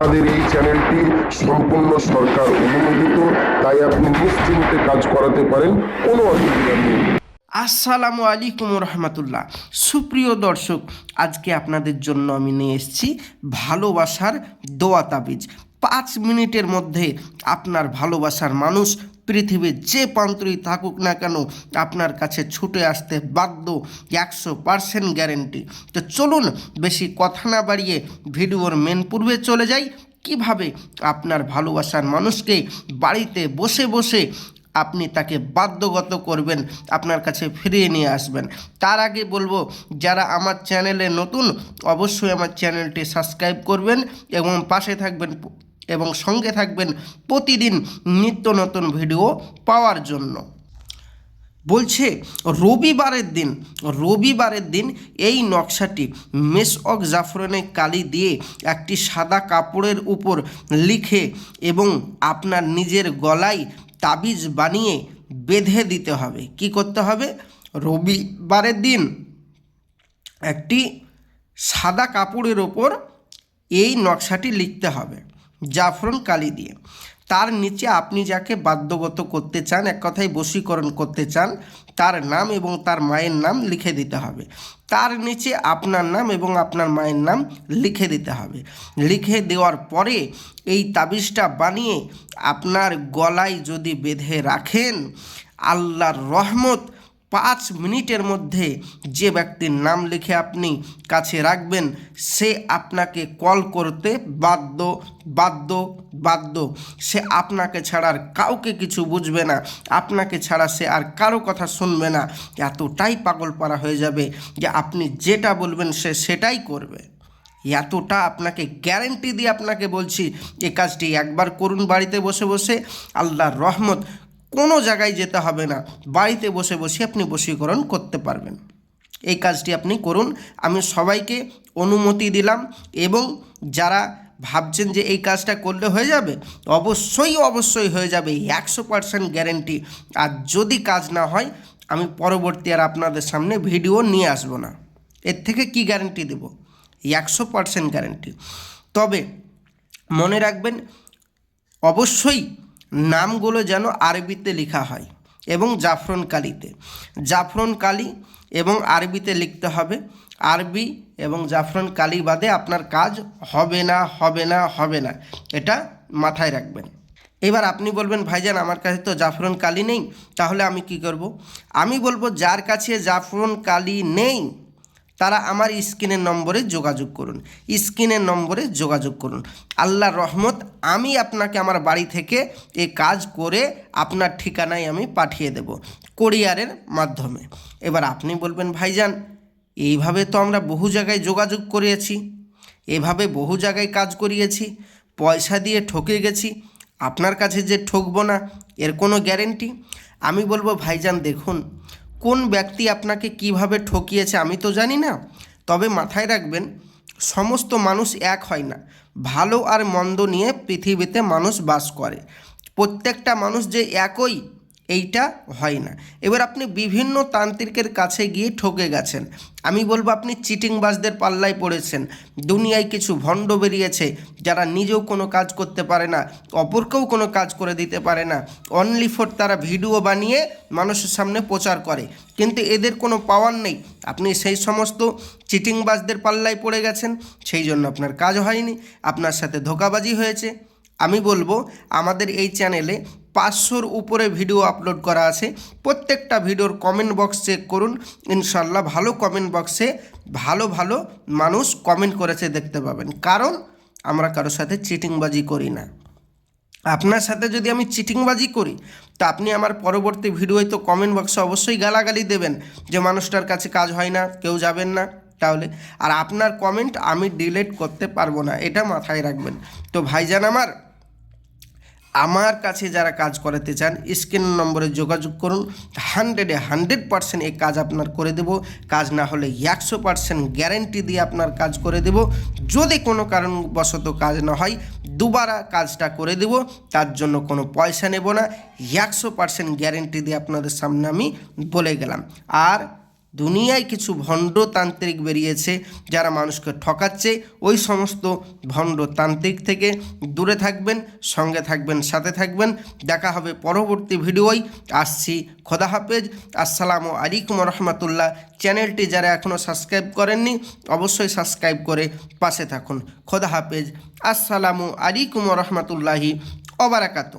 আমাদের এই চ্যানেলটি সম্পূর্ণ সরকার অনুমোদিত, তাই আপনি নিশ্চিন্তে কাজ করাতে পারেন, কোনো অসুবিধা নেই। আসসালামু আলাইকুম রহমতুল্লাহ। সুপ্রিয় দর্শক, আজকে আপনাদের জন্য আমি নিয়ে এসেছি ভালোবাসার দোয়া তাবিজ। পাঁচ মিনিটের মধ্যে আপনার ভালোবাসার মানুষ পৃথিবীর যে প্রান্তরেই থাকুক না কেন আপনার কাছে ছুটে আসতে বাধ্য একশো পারসেন্ট গ্যারেন্টি তো চলুন বেশি কথা না বাড়িয়ে ভিডিওর মেন পূর্বে চলে যাই। কীভাবে আপনার ভালোবাসার মানুষকে বাড়িতে বসে বসে আপনি তাকে বাধ্যগত করবেন, আপনার কাছে ফিরিয়ে নিয়ে আসবেন? তার আগে বলব, যারা আমার চ্যানেলে নতুন, অবশ্যই আমার চ্যানেলটি সাবস্ক্রাইব করবেন এবং পাশে থাকবেন এবং সঙ্গে থাকবেন প্রতিদিন নিত্য নতুন ভিডিও পাওয়ার জন্য। বলছে, রবিবারের দিন রবিবারের দিন এই নকশাটি মেসঅক জাফরানে কালি দিয়ে একটি সাদা কাপড়ের উপর লিখে এবং আপনার নিজের গলায় তাবিজ বানিয়ে বেঁধে দিতে হবে। কি করতে হবে? রবিবারের দিন একটি সাদা কাপড়ের ওপর এই নকশাটি লিখতে হবে। জাফরন কালি দিয়ে। তার নিচে আপনি যাকে বাধ্যগত করতে চান, এক কথায় বশীকরণ করতে চান, তার নাম এবং তার মায়ের নাম লিখে দিতে হবে। তার নিচে আপনার নাম এবং আপনার মায়ের নাম লিখে দিতে হবে। লিখে দেওয়ার পরে এই তাবিজটা বানিয়ে আপনার গলায় যদি বেঁধে রাখেন, আল্লাহর রহমত পাঁচ মিনিটের মধ্যে যে ব্যক্তির নাম লিখে আপনি কাছে রাখবেন, সে আপনাকে কল করতে বাধ্য বাধ্য বাধ্য। সে আপনাকে ছাড়া আর কাউকে কিছু বুঝবে না। আপনাকে ছাড়া সে আর কারও কথা শুনবে না। এতটাই পাগল পারা হয়ে যাবে যে আপনি যেটা বলবেন সে সেটাই করবে। এতটা আপনাকে গ্যারেন্টি দিয়ে আপনাকে বলছি এই কাজটি একবার করুন বাড়িতে বসে বসে। আল্লাহর রহমত কোনো জায়গায় যেতে হবে না। বাড়িতে বসে বসে আপনি বশীকরণ করতে পারবেন। এই কাজটি আপনি করুন। আমি সবাইকে অনুমতি দিলাম এবং যারা ভাবছেন যে এই কাজটা করলে হয়ে যাবে, অবশ্যই অবশ্যই হয়ে যাবে। একশো পার্সেন্ট গ্যারেন্টি আর যদি কাজ না হয়, আমি পরবর্তী আর আপনাদের সামনে ভিডিও নিয়ে আসব না। এর থেকে কি গ্যারেন্টি দেব? একশো পার্সেন্ট গ্যারেন্টি তবে মনে রাখবেন, অবশ্যই নামগুলো যেন আরবিতে লেখা হয় এবং জাফরন কালিতে। জাফরন কালি এবং আরবিতে লিখতে হবে। আরবি এবং জাফরন কালি বাদে আপনার কাজ হবে না হবে না হবে না। এটা মাথায় রাখবেন। এবার আপনি বলবেন, ভাইজান, আমার কাছে তো জাফরন কালি নেই, তাহলে আমি কি করব? আমি বলব, যার কাছে জাফরন কালি নেই তারা আমার স্ক্রিনের নম্বরে যোগাযোগ করুন। স্ক্রিনের নম্বরে যোগাযোগ করুন। আল্লাহ রহমত, আমি আপনাকে আমার বাড়ি থেকে এ কাজ করে আপনার ঠিকানায় আমি পাঠিয়ে দেব কোরিয়ারের মাধ্যমে। এবার আপনি বলবেন, ভাইজান, এইভাবে তো আমরা বহু জায়গায় যোগাযোগ করিয়েছি, এভাবে বহু জায়গায় কাজ করিয়েছি, পয়সা দিয়ে ঠকে গেছি, আপনার কাছে যে ঠকবো না, এর কোনো গ্যারেন্টি? আমি বলব, ভাইজান, দেখুন কোন ব্যক্তি আপনাকে কীভাবে ঠকিয়েছে আমি তো জানি না। তবে মাথায় রাখবেন, সমস্ত মানুষ এক হয় না। ভালো আর মন্দ নিয়ে পৃথিবীতে মানুষ বাস করে। প্রত্যেকটা মানুষ যে একই এইটা হয় না। এবার আপনি বিভিন্ন তান্ত্রিকের কাছে গিয়ে ঠকে গেছেন। আমি বলব আপনি চিটিংবাজদের পাল্লায় পড়েছেন। দুনিয়ায় কিছু ভণ্ড বেরিয়েছে যারা নিজেও কোনো কাজ করতে পারে না, অপরকেও কোনো কাজ করে দিতে পারে না। অনলি ফর তারা ভিডিও বানিয়ে মানুষের সামনে প্রচার করে। কিন্তু এদের কোনো পাওয়ার নেই। আপনি সেই সমস্ত চিটিংবাজদের পাল্লায় পড়ে গেছেন। সেই জন্য আপনার কাজ হয়নি। আপনার সাথে ধোকাবাজি হয়েছে। আমি বলব আমাদের এই চ্যানেলে পাঁচশোর উপরে ভিডিও আপলোড করা আছে। প্রত্যেকটা ভিডিওর কমেন্ট বক্স চেক করুন। ইনশাল্লাহ ভালো কমেন্ট বক্সে ভালো ভালো মানুষ কমেন্ট করেছে দেখতে পাবেন। কারণ আমরা কারোর সাথে চিটিংবাজি করি না। আপনার সাথে যদি আমি চিটিংবাজি করি, তা আপনি আমার পরবর্তী ভিডিওয় তো কমেন্ট বক্সে অবশ্যই গালাগালি দেবেন যে মানুষটার কাছে কাজ হয় না, কেউ যাবেন না। তাহলে আর আপনার কমেন্ট আমি ডিলিট করতে পারব না, এটা মাথায় রাখবেন। তো ভাইজান আমার আমার কাছে যারা কাজ করাতে চান, স্ক্রিন নম্বরে যোগাযোগ করুন। হান্ড্রেডে হান্ড্রেড পার্সেন্ট এই কাজ আপনার করে দেব। কাজ না হলে একশো পার্সেন্ট গ্যারেন্টি দিয়ে আপনার কাজ করে দেব। যদি কোনো কারণবশত কাজ না হয়, দুবারা কাজটা করে দেব। তার জন্য কোনো পয়সা নেব না। একশো পার্সেন্ট গ্যারেন্টি দিয়ে আপনাদের সামনে আমি বলে গেলাম। আর দুনিয়ায় কিছু ভণ্ডতান্ত্রিক বেরিয়েছে যারা মানুষকে ঠকাচ্ছে। ওই সমস্ত ভণ্ডতান্ত্রিক থেকে দূরে থাকবেন, সঙ্গে থাকবেন, সাথে থাকবেন। দেখা হবে পরবর্তী ভিডিওয়। আসছি। খোদা হাফেজ। আসসালামু আলাইকুম রহমতুল্লাহ। চ্যানেলটি যারা এখনও সাবস্ক্রাইব করেননি, অবশ্যই সাবস্ক্রাইব করে পাশে থাকুন। খোদা হাফেজ। আসসালামু আলাইকুম রহমতুল্লাহি অবরাকাত